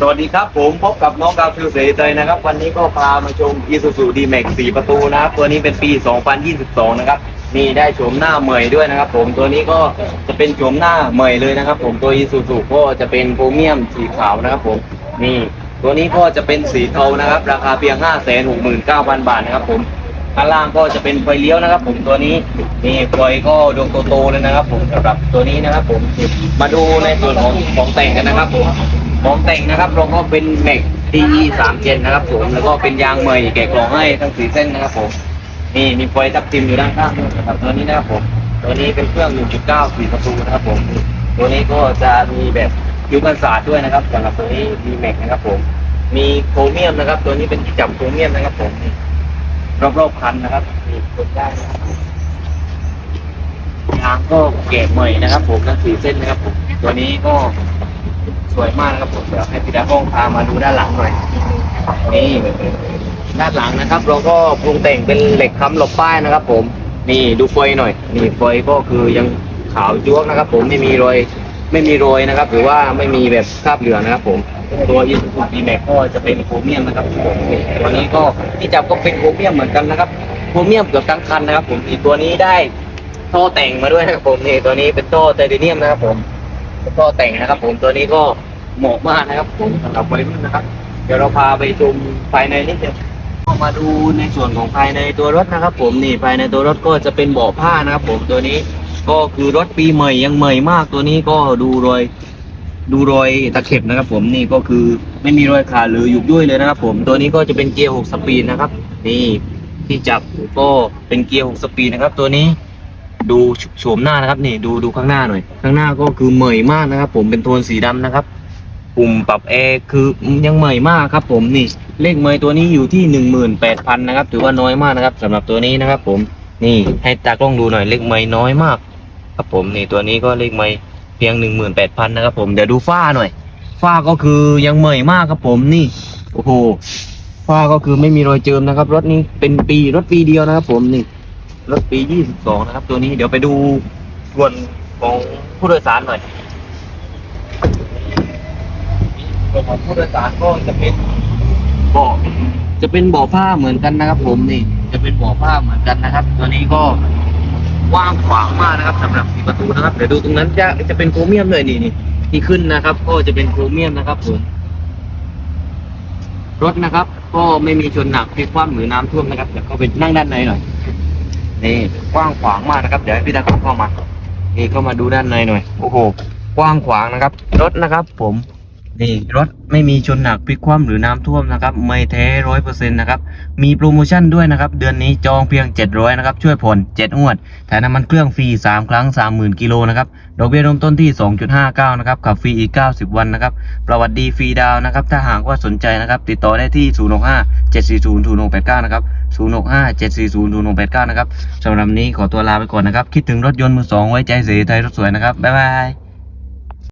สวัสดีครับผมพบกับน้องกาฟิวเสรีเตยนะครับ วันนี้ก็พามาชม Isuzu D-Max 4 ประตูนะครับ ตัวนี้เป็นปี 2022 นะครับนี่ได้โฉมหน้าใหม่ด้วยนะครับ ผมตัวนี้ก็จะเป็นโฉมหน้าใหม่เลยนะครับ ผมตัว Isuzu ก็จะเป็นโพรเมียมสีขาวนะครับ ผมนี่ตัวนี้ก็จะเป็นสีเทานะครับ ราคาเพียง 569,000 บาทนะครับ ผมข้างล่างก็จะเป็นไฟเลี้ยวนะครับ ผมตัวนี้นี่ไฟก็ดวงโตๆเลยนะครับ ผมสำหรับตัวนี้นะครับ ผมมาดูในส่วนของของแต่งกันนะครับผม ของแต่งนะครับเราก็เป็นแม็ก TE 3เจนนะครับผมแล้วก็เป็นยางใหม่แกะกล่องให้ทั้งสีเส้นนะครับผมนี่มีไฟทับทิมอยู่ด้านข้างนะครับตัวนี้นะครับผมตัวนี้เป็นเครื่อง 1.9สี่ประตูนะครับผม ตัวนี้ก็จะมีแบบคิวกันศาสตร์ด้วยนะครับสำหรับตัวนี้มีแม็กนะครับผม มีโครเมียมนะครับ ตัวนี้เป็นที่จับโครเมียมนะครับผมรอบๆคันนะครับนี่กดได้นะครับยางก็แกะใหม่นะครับ ผมทั้งสี่เส้นนะครับผมตัวนี้ก็ สวยมากนะครับผมเดี๋ยวให้พี่ดาห้องพามาดูด้านหลังหน่อยนี่ด้านหลังนะครับ เราก็ปรุงแต่งเป็นเหล็กค้ำหลบป้ายนะครับ ผมนี่ดูไฟหน่อยนี่ไฟก็คือยังขาวจ้วงนะครับ ผมไม่มีรอยไม่มีรอยนะครับ หรือว่าไม่มีแบบคราบเหลืองนะครับ ผมตัวอินสุดีแม็กก็จะเป็นโครเมียมนะครับผมตัวนี้ก็ที่จับก็เป็นโครเมียมเหมือนกันนะครับโครเมียมเกือบทั้งคันนะครับ ผมอีกตัวนี้ได้ท่อแต่งมาด้วยนะครับผมนี่ตัวนี้เป็นท่อไทเทเนียมนะครับผม ก็แต่งนะครับ ผมตัวนี้ก็เหมาะมากนะครับผมสำหรับวัยรุ่นนะครับ เดี๋ยวเราพาไปชมภายในนิดเดียวมาดูในส่วนของภายในตัวรถนะครับ ผมนี่ภายในตัวรถก็จะเป็นเบาะผ้านะครับ ผมตัวนี้ก็คือรถปีใหม่ยังใหม่มากตัวนี้ก็ดูรอยดูรอยตะเข็บนะครับ ผมนี่ก็คือไม่มีรอยขาดหรือหยุกยุ่ยเลยนะครับ ผมตัวนี้ก็จะเป็นเกียร์6สปีดนะครับ นี่ที่จับก็เป็นเกียร์6สปีดนะครับ ตัวนี้ ดูโฉมหน้านะครับนี่ดูดูข้างหน้าหน่อย ข้างหน้าก็คือเหมยมากนะครับ ผมเป็นโทนสีดำนะครับ ปุ่มปรับแอร์คือยังเหมยมากครับ ผมนี่เลขเหมยตัวนี้อยู่ที่หนึ่งหมื่นแปดพันนะครับ ถือว่าน้อยมากนะครับสำหรับตัวนี้นะครับ ผมนี่ให้ตากล้องดูหน่อยเลขเหมยน้อยมาก ครับผมนี่ตัวนี้ก็เลขเหมยเพียงหนึ่งหมื่นแปดพันนะครับ ผมเดี๋ยวดูฝ้าหน่อย ฝ้าก็คือยังเหมยมากครับ ผมนี่โอ้โหฝ้าก็คือไม่มีรอยเจิมนะครับ รถนี้เป็นปีรถปีเดียวนะครับ ผมนี่ รถปี 22 นะครับ ตัวนี้เดี๋ยวไปดูส่วนของผู้โดยสารหน่อยส่วนของผู้โดยสารก็จะเป็นเบาะจะเป็นเบาะผ้าเหมือนกันนะครับ ผมนี่ จะเป็นเบาะผ้าเหมือนกันนะครับ ตัวนี้ก็กว้างขวางมากนะครับสำหรับสีประตูนะครับเดี๋ยวดูตรงนั้นจะจะเป็นโครเมียมเลยนี่นี่ที่ขึ้นนะครับ ก็จะเป็นโครเมียมนะครับผมรถนะครับ ก็ไม่มีชนหนักพลิกคว่ำหรือน้ำท่วมนะครับเดี๋ยวก็ไปนั่งด้านในหน่อย นี่กว้างขวางมากนะครับ เดี๋ยวให้พี่ตาเข้ามา นี่เข้ามาดูด้านในหน่อย โอ้โห กว้างขวางนะครับ รถนะครับ ผม นี่รถไม่มีชนหนักพลิกคว่ำหรือน้ำท่วมนะครับไม่แท้ร้อยเปอร์เซ็นต์นะครับมีโปรโมชั่นด้วยนะครับเดือนนี้จองเพียง 700นะครับช่วยผ่อน7งวดแถมน้ำมันเครื่องฟรี 3 ครั้ง 30,000กิโลนะครับดอกเบี้ยเริ่มต้นที่ 2.59นะครับขับฟรีอีก 90 วันนะครับประวัติดีฟรีดาวนะครับถ้าหากว่าสนใจนะครับติดต่อได้ที่ 065 740 0689นะครับ065 740 0689นะครับสำหรับนนี้ขอตัวลาไปก่อนนะครับคิดถึงรถยนต์มือสองไว้ใจเสียไทยรถสวยนะครับบ๊ายบาย